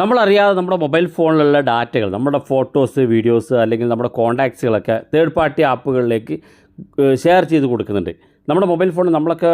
നമ്മളറിയാതെ നമ്മുടെ മൊബൈൽ ഫോണിലുള്ള ഡാറ്റകൾ നമ്മുടെ ഫോട്ടോസ് വീഡിയോസ് അല്ലെങ്കിൽ നമ്മുടെ കോൺടാക്ട്സുകളൊക്കെ തേർഡ് പാർട്ടി ആപ്പുകളിലേക്ക് ഷെയർ ചെയ്ത് കൊടുക്കുന്നുണ്ട്. നമ്മുടെ മൊബൈൽ ഫോണിൽ നമ്മളൊക്കെ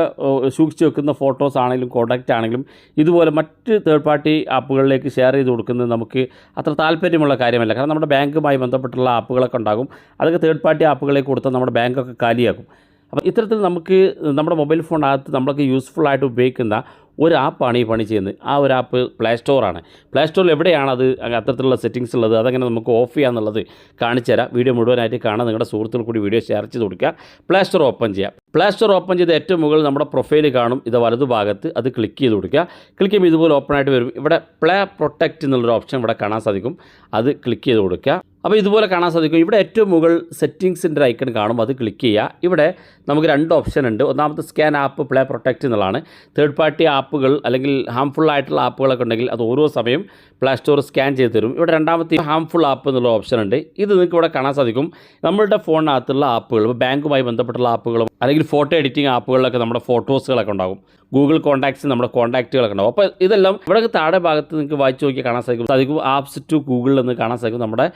സൂക്ഷിച്ച് വെക്കുന്ന ഫോട്ടോസ് ആണെങ്കിലും കോൺടാക്റ്റ് ആണെങ്കിലും ഇതുപോലെ മറ്റ് തേർഡ് പാർട്ടി ആപ്പുകളിലേക്ക് ഷെയർ ചെയ്ത് കൊടുക്കുന്നത് നമുക്ക് അത്ര താല്പര്യമുള്ള കാര്യമല്ല. കാരണം നമ്മുടെ ബാങ്കുമായി ബന്ധപ്പെട്ടുള്ള ആപ്പുകളൊക്കെ ഉണ്ടാകും. അതൊക്കെ തേർഡ് പാർട്ടി ആപ്പുകളിലേക്ക് കൊടുത്താൽ നമ്മുടെ ബാങ്കൊക്കെ കാലിയാക്കും. അപ്പോൾ ഇത്തരത്തിൽ നമുക്ക് നമ്മുടെ മൊബൈൽ ഫോണിനകത്ത് നമ്മൾക്ക് യൂസ്ഫുൾ ആയിട്ട് ഉപയോഗിക്കുന്ന ഒരു ആപ്പാണ് ഈ പണി ചെയ്യുന്നത്. ആ ഒരു ആപ്പ് പ്ലേ സ്റ്റോറാണ് പ്ലേ സ്റ്റോറിൽ എവിടെയാണ് അത് അത്തരത്തിലുള്ള സെറ്റിങ്സ് ഉള്ളത്? അതങ്ങനെ നമുക്ക് ഓഫ് ചെയ്യാന്നുള്ളത് കാണിച്ചു തരാം. വീഡിയോ മുഴുവനായിട്ട് കാണാൻ നിങ്ങളുടെ സുഹൃത്തുക്കൾ കൂടി വീഡിയോ ഷെയർ ചെയ്ത് കൊടുക്കുക. പ്ലേ സ്റ്റോർ ഓപ്പൺ ചെയ്യാം. പ്ലേ സ്റ്റോർ ഓപ്പൺ ചെയ്ത് ഏറ്റവും മുകളിൽ നമ്മുടെ പ്രൊഫൈൽ കാണും. ഇത് വലതുഭാഗത്ത് അത് ക്ലിക്ക് ചെയ്ത് കൊടുക്കുക. ക്ലിക്ക് ചെയ്യുമ്പോൾ ഇതുപോലെ ഓപ്പൺ ആയിട്ട് വരും. ഇവിടെ പ്ലേ പ്രൊട്ടക്റ്റ് എന്നുള്ളൊരു ഓപ്ഷൻ ഇവിടെ കാണാൻ സാധിക്കും. അത് ക്ലിക്ക് ചെയ്ത് കൊടുക്കുക. അപ്പോൾ ഇതുപോലെ കാണാൻ സാധിക്കും. ഇവിടെ ഏറ്റവും മുകൾ സെറ്റിങ്സിന്റെ ഐക്കൺ കാണും അത് ക്ലിക്ക് ചെയ്യുക. ഇവിടെ നമുക്ക് രണ്ട് ഓപ്ഷൻ ഉണ്ട്. ഒന്നാമത്തെ സ്കാൻ ആപ്പ് പ്ലേ പ്രൊട്ടക്റ്റ് എന്നുള്ളതാണ്. തേർഡ് പാർട്ടി ആപ്പുകൾ അല്ലെങ്കിൽ ഹാംഫുൾ ആയിട്ടുള്ള ആപ്പുകളൊക്കെ ഉണ്ടെങ്കിൽ അത് ഓരോ സമയം പ്ലേ സ്റ്റോർ സ്കാൻ ചെയ്ത് തരും. ഇവിടെ രണ്ടാമത്തെ ഹാംഫുൾ ആപ്പ് എന്നുള്ള ഓപ്ഷൻ ഉണ്ട്. ഇത് നിങ്ങൾക്ക് ഇവിടെ കാണാൻ സാധിക്കും. നമ്മളുടെ ഫോണിനകത്തുള്ള ആപ്പുകൾ ബാങ്കുമായി ബന്ധപ്പെട്ടുള്ള ആപ്പുകളും അല്ലെങ്കിൽ ഫോട്ടോ എഡിറ്റിംഗ് ആപ്പുകളിലൊക്കെ നമ്മുടെ ഫോട്ടോസുകളൊക്കെ ഉണ്ടാകും. ഗൂഗിൾ കോൺടാക്ട്സ് നമ്മുടെ കോൺടാക്റ്റുകളൊക്കെ ഉണ്ടാകും. അപ്പോൾ ഇതെല്ലാം ഇവിടെ താഴെ ഭാഗത്ത് നിങ്ങൾക്ക് വായിച്ചു നോക്കി കാണാൻ സാധിക്കും. സാധിക്കും ആപ്സ് ടു ഗൂഗിളിൽ നിന്ന് കാണാൻ സാധിക്കും നമ്മുടെ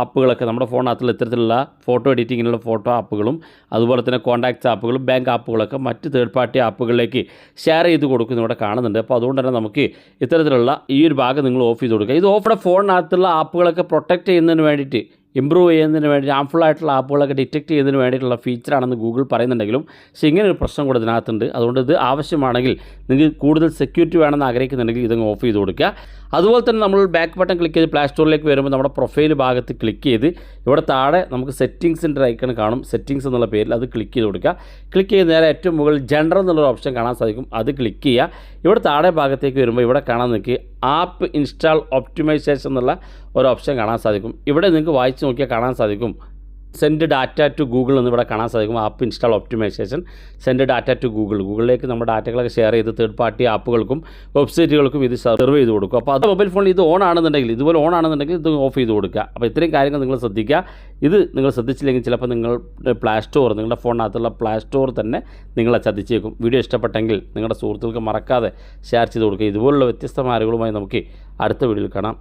ആപ്പുകളൊക്കെ. നമ്മുടെ ഫോണിനകത്തുള്ള ഇത്തരത്തിലുള്ള ഫോട്ടോ എഡിറ്റിങ്ങിനുള്ള ഫോട്ടോ ആപ്പുകളും അതുപോലെ തന്നെ കോൺടാക്ട്സ് ആപ്പുകളും ബാങ്ക് ആപ്പുകളൊക്കെ മറ്റ് തേർഡ് പാർട്ടി ആപ്പുകളിലേക്ക് ഷെയർ ചെയ്ത് കൊടുക്കുന്ന ഇവിടെ കാണുന്നുണ്ട്. അപ്പോൾ അതുകൊണ്ട് തന്നെ നമുക്ക് ഇത്തരത്തിലുള്ള ഈ ഒരു ഭാഗം നിങ്ങൾ ഓഫ് ചെയ്ത് കൊടുക്കുക. ഇത് ഓഫിടെ ഫോണിനകത്തുള്ള ആപ്പുകളൊക്കെ പ്രൊട്ടക്റ്റ് ചെയ്യുന്നതിന് വേണ്ടിയിട്ട് ഇമ്പ്രൂവ് ചെയ്യുന്നതിന് വേണ്ടി ഹാംഫുൾ ആയിട്ടുള്ള ആപ്പുകളൊക്കെ ഡിറ്റക്ട് ചെയ്യുന്നതിന് വേണ്ടിയിട്ടുള്ള ഫീച്ചറാണെന്ന് ഗൂഗിൾ പറയുന്നുണ്ടെങ്കിലും പക്ഷേ ഇങ്ങനെ ഒരു പ്രശ്നം കൂടെ ഇതിനകത്തുണ്ട്. അതുകൊണ്ട് ഇത് ആവശ്യമാണെങ്കിൽ നിങ്ങൾക്ക് കൂടുതൽ സെക്യൂരിറ്റി വേണമെന്ന് ആഗ്രഹിക്കുന്നുണ്ടെങ്കിൽ ഇതങ്ങ് ഓഫ് ചെയ്ത് കൊടുക്കുക. അതുപോലെ തന്നെ നമ്മൾ ബാക്ക് ബട്ടൺ ക്ലിക്ക് ചെയ്ത് പ്ലേ സ്റ്റോറിലേക്ക് വരുമ്പോൾ നമ്മുടെ പ്രൊഫൈൽ ഭാഗത്ത് ക്ലിക്ക് ചെയ്ത് ഇവിടെ താഴെ നമുക്ക് സെറ്റിങ്സിന്റെ ഐക്കൺ കാണും. സെറ്റിങ്സ് എന്നുള്ള പേരിൽ അത് ക്ലിക്ക് ചെയ്ത് കൊടുക്കുക. ക്ലിക്ക് ചെയ്ത് നേരെ ഏറ്റവും മുകളിൽ ജനറൽ എന്നുള്ളൊരു ഓപ്ഷൻ കാണാൻ സാധിക്കും. അത് ക്ലിക്ക് ചെയ്യുക. ഇവിടെ താഴെ ഭാഗത്തേക്ക് വരുമ്പോൾ ഇവിടെ കാണാൻ നിൽക്കുക ആപ്പ് ഇൻസ്റ്റാൾ ഒപ്റ്റിമൈസേഷൻ എന്നുള്ള ഒരു ഓപ്ഷൻ കാണാൻ സാധിക്കും. ഇവിടെ നിങ്ങൾക്ക് വായിച്ച് നോക്കിയാൽ കാണാൻ സാധിക്കും. സെൻഡ് ഡാറ്റ ടു ഗൂഗിൾ എന്ന് ഇവിടെ കാണാൻ സാധിക്കും. App install optimisation send data to Google ഗൂഗിളിലേക്ക് നമ്മുടെ ഡാറ്റകളൊക്കെ ഷെയർ ചെയ്ത് തേർഡ് പാർട്ടി ആപ്പുകൾക്കും വെബ്സൈറ്റുകൾക്കും ഇത് സെർവ് ചെയ്ത് കൊടുക്കും. അപ്പോൾ അത് മൊബൈൽ ഫോണിൽ ഇത് ഓൺ ആണെന്നുണ്ടെങ്കിൽ ഇതുപോലെ ഓൺ ആണെന്നുണ്ടെങ്കിൽ ഇത് ഓഫ് ചെയ്ത് കൊടുക്കുക. അപ്പോൾ ഇത്രയും കാര്യങ്ങൾ നിങ്ങൾ ശ്രദ്ധിക്കുക. ഇത് നിങ്ങൾ ശ്രദ്ധിച്ചില്ലെങ്കിൽ ചിലപ്പോൾ നിങ്ങളുടെ പ്ലേ സ്റ്റോർ നിങ്ങളുടെ ഫോണിനകത്തുള്ള പ്ലേ സ്റ്റോർ തന്നെ നിങ്ങളെ ചതിച്ചേക്കും. വീഡിയോ ഇഷ്ടപ്പെട്ടെങ്കിൽ നിങ്ങളുടെ സുഹൃത്തുക്കൾക്ക് മറക്കാതെ ഷെയർ ചെയ്ത് കൊടുക്കുക. ഇതുപോലുള്ള വ്യത്യസ്തമായ അറിവുകളുമായി നമുക്ക് അടുത്ത വീഡിയോയിൽ കാണാം.